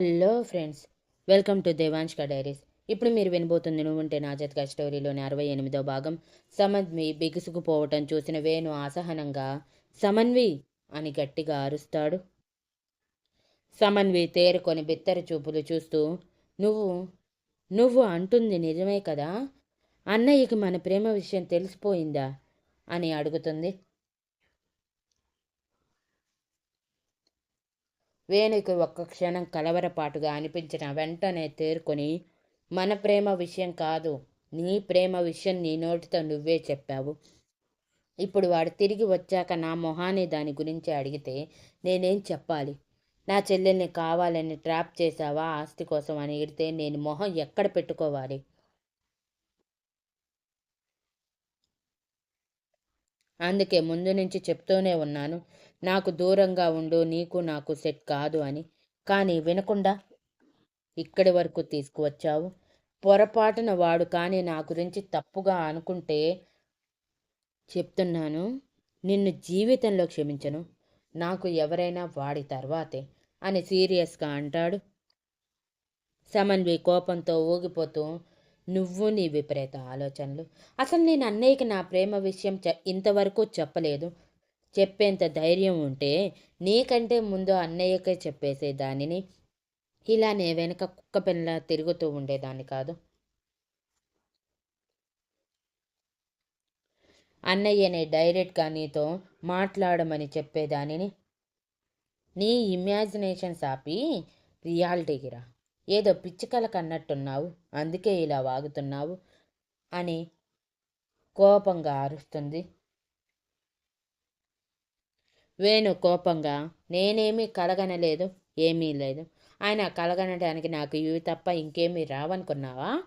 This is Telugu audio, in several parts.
Hello friends welcome to Devanshka diaries. ఇప్పుడు మీరు వినబోతుంది నువ్వుంటే నా జతక స్టోరీలోని అరవై ఎనిమిదో భాగం. సమన్వి బిగుసుకుపోవటం చూసిన వేణు అసహనంగా సమన్వి అని గట్టిగా అరుస్తాడు. సమన్వి తేరుకొని బిత్తర చూపులు చూస్తూ నువ్వు నువ్వు అంటుంది నిజమే కదా? అన్నయ్యకి మన ప్రేమ విషయం తెలిసిపోయిందా? అని అడుగుతుంది. వేణుకి ఒక్క క్షణం కలవరపాటుగా అనిపించిన వెంటనే తేరుకొని మన ప్రేమ విషయం కాదు. నీ ప్రేమ విషయం నీ నోటితో నువ్వే చెప్పావు. ఇప్పుడు వాడు తిరిగి వచ్చాక నా మొహాన్ని దాని గురించి అడిగితే నేనేం చెప్పాలి? నా చెల్లెల్ని కావాలని ట్రాప్ చేశావా? ఆస్తి కోసం అని ఇడితే నేను మొహం ఎక్కడ పెట్టుకోవాలి? అందుకే ముందు నుంచి చెప్తూనే ఉన్నాను. నాకు దూరంగా ఉండు నీకు నాకు సెట్ కాదు అని. కానీ వినకుండా ఇక్కడి వరకు తీసుకువచ్చావు. పొరపాటున వాడు కానీ నా గురించి తప్పుగా అనుకుంటే చెప్తున్నాను. నిన్ను జీవితంలో క్షమించను. నాకు ఎవరైనా వాడి తర్వాతే అని సీరియస్గా అంటాడు. సమన్వి కోపంతో ఊగిపోతూ నువ్వు నీ విపరీత ఆలోచనలు. అసలు నేను అన్నయ్యకి నా ప్రేమ విషయం ఇంతవరకు చెప్పలేదు. చెప్పేంత ధైర్యం ఉంటే నీకంటే ముందు అన్నయ్యకే చెప్పేసే దానిని ఇలా నే వెనక కుక్క పిల్ల తిరుగుతూ ఉండేదాన్ని కాదు. అన్నయ్యనే డైరెక్ట్గా నీతో మాట్లాడమని చెప్పేదానిని. నీ ఇమాజినేషన్స్ ఆపి రియాలిటీకి రా ఏదో పిచ్చికల అన్నట్టున్నావు అందుకే ఇలా వాగుతున్నావు అని కోపంగా అరుస్తుంది. వేణు కోపంగా నేనేమీ కలగనలేదు ఏమీ లేదు. ఆయన కలగనడానికి నాకు ఇవి తప్ప ఇంకేమీ రావనుకున్నావా?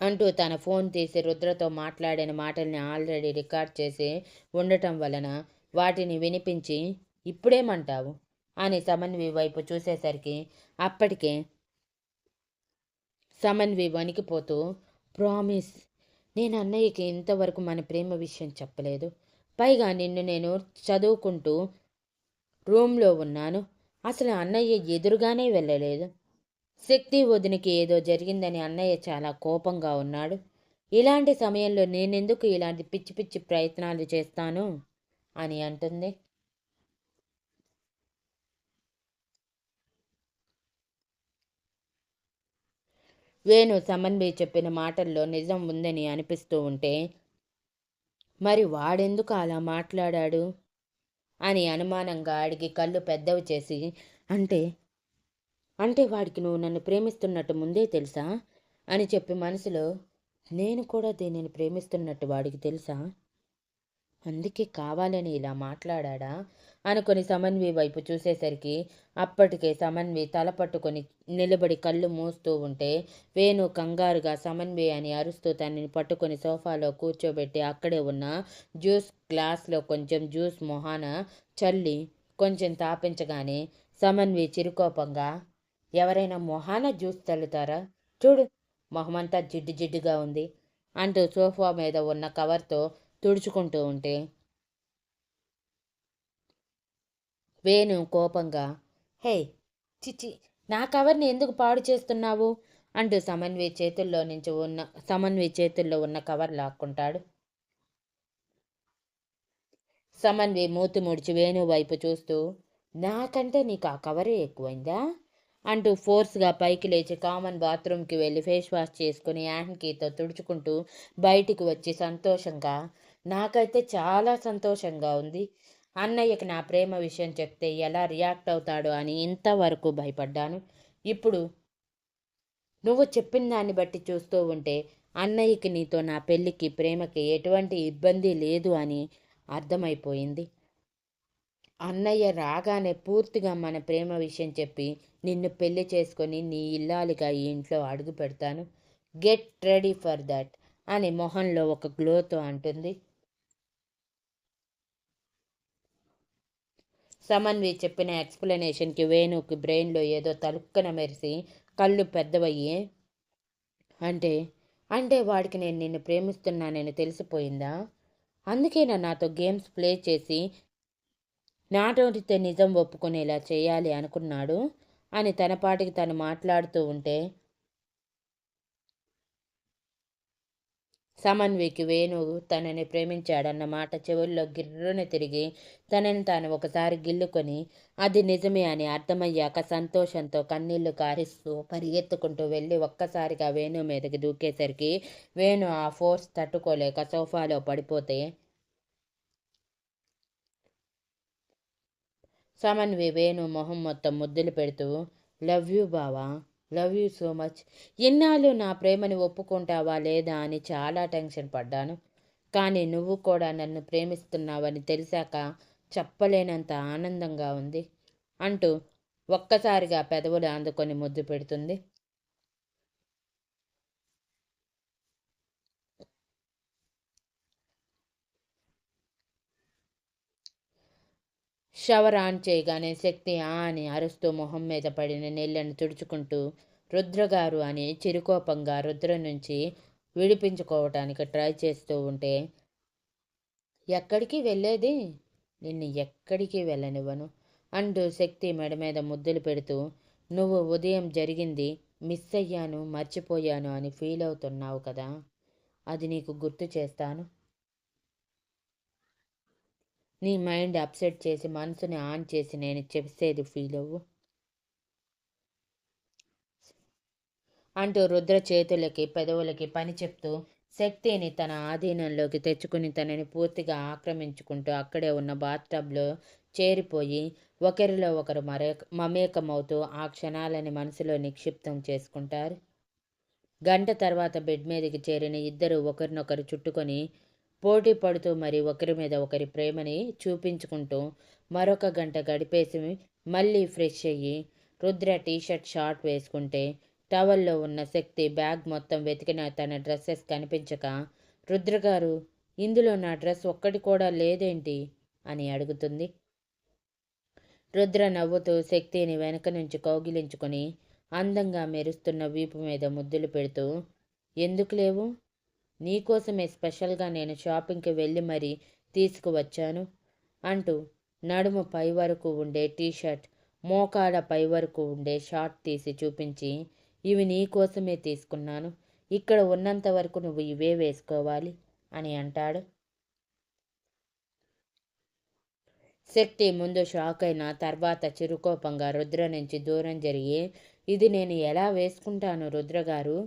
అంటూ తన ఫోన్ తీసి రుద్రతో మాట్లాడిన మాటల్ని ఆల్రెడీ రికార్డ్ చేసి ఉండటం వలన వాటిని వినిపించి ఇప్పుడేమంటావు? అని సమన్వి వైపు చూసేసరికి అప్పటికే సమన్వి వణికిపోతూ ప్రామిస్ నేను అన్నయ్యకి ఇంతవరకు మన ప్రేమ విషయం చెప్పలేదు. పైగా నిన్ను నేను చదువుకుంటూ రూమ్లో ఉన్నాను. అసలు అన్నయ్య ఎదురుగానే వెళ్ళలేదు. శక్తి వదినికి ఏదో జరిగిందని అన్నయ్య చాలా కోపంగా ఉన్నాడు. ఇలాంటి సమయంలో నేనెందుకు ఇలాంటి పిచ్చి పిచ్చి ప్రయత్నాలు చేస్తాను? అని అంటుంది. వేణు సమన్వి చెప్పిన మాటల్లో నిజం ఉందని అనిపిస్తూ ఉంటే మరి వాడెందుకు అలా మాట్లాడాడు? అని అనుమానంగా అడిగి కళ్ళు పెద్దవి చేసి అంటే అంటే వాడికి నువ్వు నన్ను ప్రేమిస్తున్నట్టు ముందే తెలుసా? అని చెప్పి మనసులో నేను కూడా దీనిని ప్రేమిస్తున్నట్టు వాడికి తెలుసా? అందుకే కావాలని ఇలా మాట్లాడా అనుకుని సమన్వి వైపు చూసేసరికి అప్పటికే సమన్వి తల పట్టుకొని నిలబడి కళ్ళు మూస్తూ ఉంటే వేణు కంగారుగా సమన్వి అని అరుస్తూ తనని పట్టుకొని సోఫాలో కూర్చోబెట్టి అక్కడే ఉన్న జ్యూస్ గ్లాస్లో కొంచెం జ్యూస్ మొహాన చల్లి కొంచెం తాపించగానే సమన్వి చిరుకోపంగా ఎవరైనా మొహాన జ్యూస్ చల్లుతారా? చూడు మొహమంతా జిడ్డు జిడ్డుగా ఉంది అంటూ సోఫా మీద ఉన్న కవర్తో తుడుచుకుంటూ ఉంటే వేణు కోపంగా హే చిచి నా కవర్ని ఎందుకు పాడు చేస్తున్నావు? అంటూ సమన్వి చేతుల్లో నుంచి ఉన్న సమన్వి చేతుల్లో ఉన్న కవర్ లాక్కుంటాడు. సమన్వి మూతి ముడిచి వేణు వైపు చూస్తూ నాకంటే నీకు ఆ కవరే ఎక్కువైందా? అంటూ ఫోర్స్గా పైకి లేచి కామన్ బాత్రూమ్కి వెళ్ళి ఫేస్ వాష్ చేసుకుని హ్యాండ్కీతో తుడుచుకుంటూ బయటికి వచ్చి సంతోషంగా నాకైతే చాలా సంతోషంగా ఉంది. అన్నయ్యకి నా ప్రేమ విషయం చెప్తే ఎలా రియాక్ట్ అవుతాడో అని ఇంతవరకు భయపడ్డాను. ఇప్పుడు నువ్వు చెప్పిన దాన్ని బట్టి చూస్తూ ఉంటే అన్నయ్యకి నీతో నా పెళ్ళికి ప్రేమకి ఎటువంటి ఇబ్బంది లేదు అని అర్థమైపోయింది. అన్నయ్య రాగానే పూర్తిగా మన ప్రేమ విషయం చెప్పి నిన్ను పెళ్ళి చేసుకొని నీ ఇల్లాలిగా ఈ ఇంట్లో అడుగు పెడతాను. గెట్ రెడీ ఫర్ దట్ అని మొహంలో ఒక గ్లోతో అంటుంది. సమన్వి చెప్పిన ఎక్స్ప్లెనేషన్కి వేణుకి బ్రెయిన్లో ఏదో తలుక్కన మెరిసి కళ్ళు పెద్దవయ్యి అంటే అంటే వాడికి నేను నిన్ను ప్రేమిస్తున్నానని తెలిసిపోయిందా? అందుకేనా నాతో గేమ్స్ ప్లే చేసి నాటోటితే నిజం ఒప్పుకునేలా చేయాలి అనుకున్నాడు అని తన పాటికి తను మాట్లాడుతూ ఉంటే సమన్వికి వేణు తనని ప్రేమించాడన్న మాట చెవుల్లో గిర్రున తిరిగి తనని తాను ఒకసారి గిల్లుకొని అది నిజమే అని అర్థమయ్యాక సంతోషంతో కన్నీళ్ళు కారిస్తూ పరిగెత్తుకుంటూ వెళ్ళి ఒక్కసారిగా వేణు మీదకి దూకేసరికి వేణు ఆ ఫోర్స్ తట్టుకోలేక సోఫాలో పడిపోతే సమన్వి వేణు మొహం మొత్తం ముద్దులు పెడుతూ లవ్ యూ బావా? Love you so much. ఇన్నాళ్ళు నా ప్రేమని ఒప్పుకుంటావా లేదా అని చాలా టెన్షన్ పడ్డాను. కానీ నువ్వు కూడా నన్ను ప్రేమిస్తున్నావని తెలిసాక చెప్పలేనంత ఆనందంగా ఉంది అంటూ ఒక్కసారిగా పెదవులు అందుకొని ముద్దు పెడుతుంది. షవర్ ఆన్ చేయగానే శక్తి ఆ అని అరుస్తూ మొహం మీద పడిన నీళ్ళను తుడుచుకుంటూ రుద్రగారు అని చిరుకోపంగా రుద్ర నుంచి విడిపించుకోవటానికి ట్రై చేస్తూ ఉంటే ఎక్కడికి వెళ్ళేది? నిన్ను ఎక్కడికి వెళ్ళనివ్వను అంటూ శక్తి మెడ మీద ముద్దులు పెడుతూ నువ్వు ఉదయం జరిగింది మిస్ అయ్యాను మర్చిపోయాను అని ఫీల్ అవుతున్నావు కదా అది నీకు గుర్తు చేస్తాను. నీ మైండ్ అప్సెట్ చేసి మనసుని ఆన్ చేసి నేను చెప్పేది ఫీల్ అవ్వు. అంటూ రుద్ర చేతులకి పెదవులకి పని చెప్తూ శక్తిని తన ఆధీనంలోకి తెచ్చుకుని తనని పూర్తిగా ఆక్రమించుకుంటూ అక్కడే ఉన్న బాత్టబ్లో చేరిపోయి ఒకరిలో ఒకరు మరే మమేకమవుతూ ఆ క్షణాలని మనసులో నిక్షిప్తం చేసుకుంటారు. గంట తర్వాత బెడ్ మీదకి చేరిన ఇద్దరు ఒకరినొకరు చుట్టుకొని పోటీ పడుతూ మరి ఒకరి మీద ఒకరి ప్రేమని చూపించుకుంటూ మరొక గంట గడిపేసి మళ్ళీ ఫ్రెష్ అయ్యి రుద్ర టీషర్ట్ షార్ట్ వేసుకుంటే టవల్లో ఉన్న శక్తి బ్యాగ్ మొత్తం వెతికిన తన డ్రెస్సెస్ కనిపించక రుద్రగారు ఇందులో నా డ్రెస్ ఒక్కటి కూడా లేదేంటి? అని అడుగుతుంది. రుద్ర నవ్వుతూ శక్తిని వెనక నుంచి కౌగిలించుకొని అందంగా మెరుస్తున్న వీపు మీద ముద్దులు పెడుతూ ఎందుకు లేవు? నీకోసమే స్పెషల్గా నేను షాపింగ్కి వెళ్ళి మరీ తీసుకువచ్చాను అంటూ నడుము పై వరకు ఉండే టీషర్ట్ మోకాడ పై వరకు ఉండే షార్ట్ తీసి చూపించి ఇవి నీకోసమే తీసుకున్నాను. ఇక్కడ ఉన్నంత వరకు నువ్వు ఇవే వేసుకోవాలి అని అంటాడు. శక్తి ముందు షాక్ అయిన తర్వాత చిరుకోపంగా రుద్ర నుంచి దూరం జరిగి ఇది నేను ఎలా వేసుకుంటాను రుద్రగారు?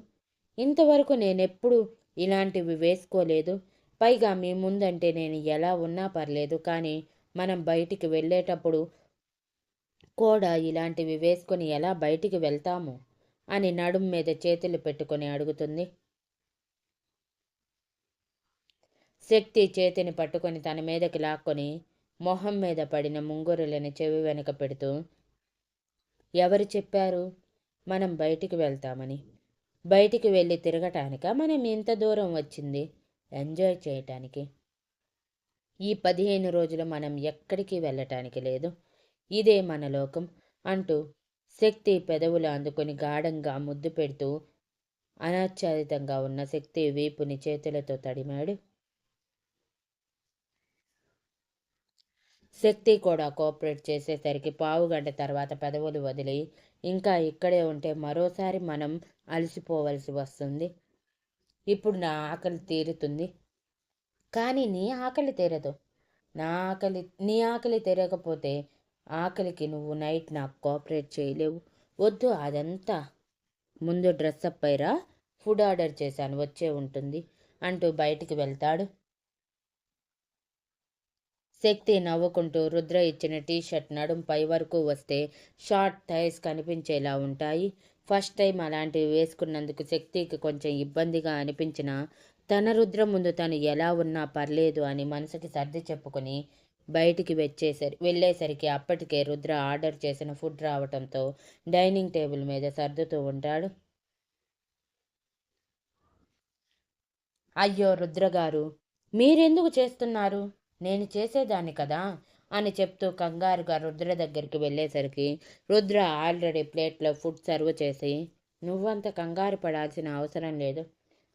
ఇంతవరకు నేనెప్పుడు ఇలాంటివి వేసుకోలేదు. పైగా మీ ముందంటే నేను ఎలా ఉన్నా పర్లేదు కానీ మనం బయటికి వెళ్ళేటప్పుడు కూడా ఇలాంటివి వేసుకొని ఎలా బయటికి వెళ్తాము? అని నడుం మీద చేతులు పెట్టుకొని అడుగుతుంది. శక్తి చేతిని పట్టుకొని తన మీదకి లాక్కొని మొహం మీద పడిన ముంగురులని చెవి వెనక పెడుతూ ఎవరు చెప్పారు? మనం బయటికి వెళ్తామని. బయటికి వెళ్ళి తిరగటానిక? మనం ఇంత దూరం వచ్చింది ఎంజాయ్ చేయటానికి? ఈ పదిహేను రోజులు మనం ఎక్కడికి వెళ్ళటానికి లేదు. ఇదే మన లోకం అంటూ శక్తి పెదవులు అందుకొని గాఢంగా ముద్దు పెడుతూ అనాచ్ఛాదితంగా ఉన్న శక్తి వీపుని చేతులతో తడిమాడు. శక్తి కూడా కోఆపరేట్ చేసేసరికి పావుగంట తర్వాత పెదవులు వదిలి ఇంకా ఇక్కడే ఉంటే మరోసారి మనం అలసిపోవలసి వస్తుంది. ఇప్పుడు నా ఆకలి తీరుతుంది. కానీ నీ ఆకలి తీరదు. నా ఆకలి నీ ఆకలి తీరకపోతే ఆకలికి నువ్వు నైట్ నాకు కోఆపరేట్ చేయలేవు. వద్దు అదంతా. ముందు డ్రెస్ అప్ ఫుడ్ ఆర్డర్ చేశాను వచ్చే ఉంటుంది అంటూ బయటికి వెళ్తాడు. శక్తి నవ్వుకుంటూ రుద్ర ఇచ్చిన టీషర్ట్ నడుం పై వరకు వస్తే షార్ట్ థైస్ కనిపించేలా ఉంటాయి. ఫస్ట్ టైం అలాంటివి వేసుకున్నందుకు శక్తికి కొంచెం ఇబ్బందిగా అనిపించిన తన రుద్ర ముందు తను ఎలా ఉన్నా పర్లేదు అని మనసుకి సర్ది చెప్పుకొని బయటికి వచ్చేసరి వెళ్ళేసరికి అప్పటికే రుద్ర ఆర్డర్ చేసిన ఫుడ్ రావటంతో డైనింగ్ టేబుల్ మీద సర్దుతూ ఉంటాడు. అయ్యో రుద్ర గారు మీరెందుకు చేస్తున్నారు? నేను చేసేదాన్ని కదా అని చెప్తూ కంగారుగా రుద్ర దగ్గరికి వెళ్ళేసరికి రుద్ర ఆల్రెడీ ప్లేట్లో ఫుడ్ సర్వ్ చేసి నువ్వంత కంగారు పడాల్సిన అవసరం లేదు.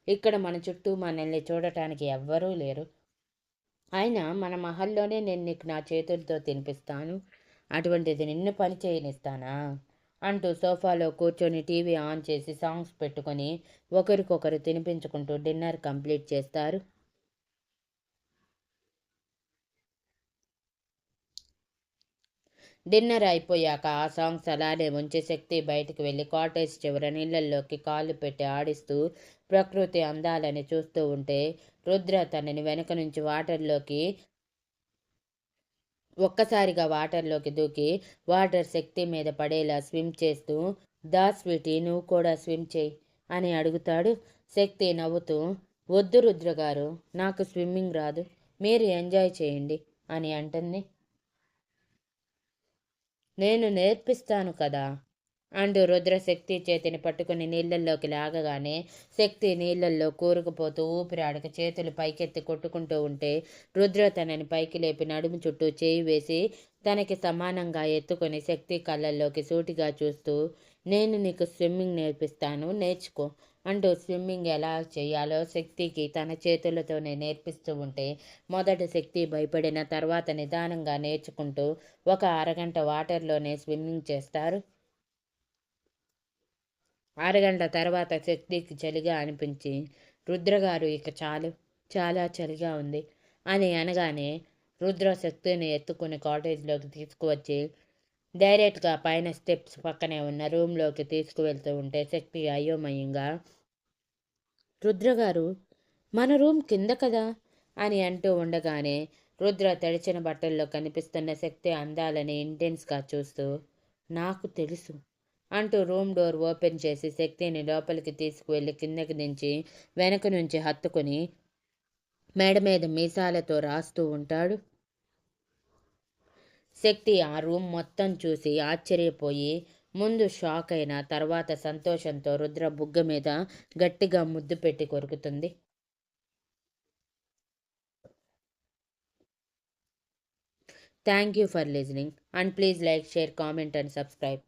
ఇక్కడ మన చుట్టూ మనల్ని చూడటానికి ఎవ్వరూ లేరు. అయినా మన మహల్లోనే నేను నీకు నా చేతులతో తినిపిస్తాను. అటువంటిది నిన్ను పని చేయనిస్తానా? అంటూ సోఫాలో కూర్చొని టీవీ ఆన్ చేసి సాంగ్స్ పెట్టుకొని ఒకరికొకరు తినిపించుకుంటూ డిన్నర్ కంప్లీట్ చేస్తారు. డిన్నర్ అయిపోయాక ఆ సాంగ్స్ అలానే ఉంచి శక్తి బయటికి వెళ్ళి కాటేజ్ చివర నీళ్ళల్లోకి కాళ్ళు పెట్టి ఆడిస్తూ ప్రకృతి అందాలని చూస్తూ ఉంటే రుద్ర తనని వెనక నుంచి వాటర్లోకి ఒక్కసారిగా వాటర్లోకి దూకి వాటర్ శక్తి మీద పడేలా స్విమ్ చేస్తూ దా స్వీటీ నువ్వు కూడా స్విమ్ చేయి అని అడుగుతాడు శక్తి నవ్వుతూ. వద్దు రుద్ర గారు నాకు స్విమ్మింగ్ రాదు మీరు ఎంజాయ్ చేయండి అని అంటుంది. నేను నేర్పిస్తాను కదా. అంటూ రుద్ర శక్తి చేతిని పట్టుకుని నీళ్ళల్లోకి లాగగానే శక్తి నీళ్ళల్లో కూరుకుపోతూ ఊపిరాడక చేతులు పైకెత్తి కొట్టుకుంటూ ఉంటే రుద్ర తనని పైకి లేపి నడుము చుట్టూ చేయి వేసి తనకి సమానంగా ఎత్తుకొని శక్తి కళ్ళల్లోకి సూటిగా చూస్తూ నేను నీకు స్విమ్మింగ్ నేర్పిస్తాను నేర్చుకో. అంటూ స్విమ్మింగ్ ఎలా చేయాలో శక్తికి తన చేతులతోనే నేర్పిస్తూ ఉంటే మొదట శక్తి భయపడిన తర్వాత నిదానంగా నేర్చుకుంటూ ఒక అరగంట వాటర్లోనే స్విమ్మింగ్ చేస్తారు. అరగంట తర్వాత శక్తికి చలిగా అనిపించి రుద్రగారు ఇక చాలు చాలా చలిగా ఉంది అని అనగానే రుద్ర శక్తిని ఎత్తుకుని కాటేజ్లోకి తీసుకువచ్చి డైరెక్ట్గా పైన స్టెప్స్ పక్కనే ఉన్న రూమ్లోకి తీసుకువెళ్తూ ఉంటే శక్తి అయోమయంగా రుద్రగారు మన రూమ్ కింద కదా? అని అంటూ ఉండగానే రుద్ర తడిచిన బట్టల్లో కనిపిస్తున్న శక్తి అందాలని ఇంటెన్స్గా చూస్తూ నాకు తెలుసు అంటూ రూమ్ డోర్ ఓపెన్ చేసి శక్తిని లోపలికి తీసుకువెళ్ళి కిందకి దించి వెనక నుంచి హత్తుకుని మేడ మీద మీసాలతో రాస్తూ ఉంటాడు. శక్తి ఆ రూమ్ మొత్తం చూసి ఆశ్చర్యపోయి ముందు షాక్ అయిన తర్వాత సంతోషంతో రుద్ర బుగ్గ మీద గట్టిగా ముద్దు పెట్టి కొరుకుతుంది. Thank you for listening and please like share comment and subscribe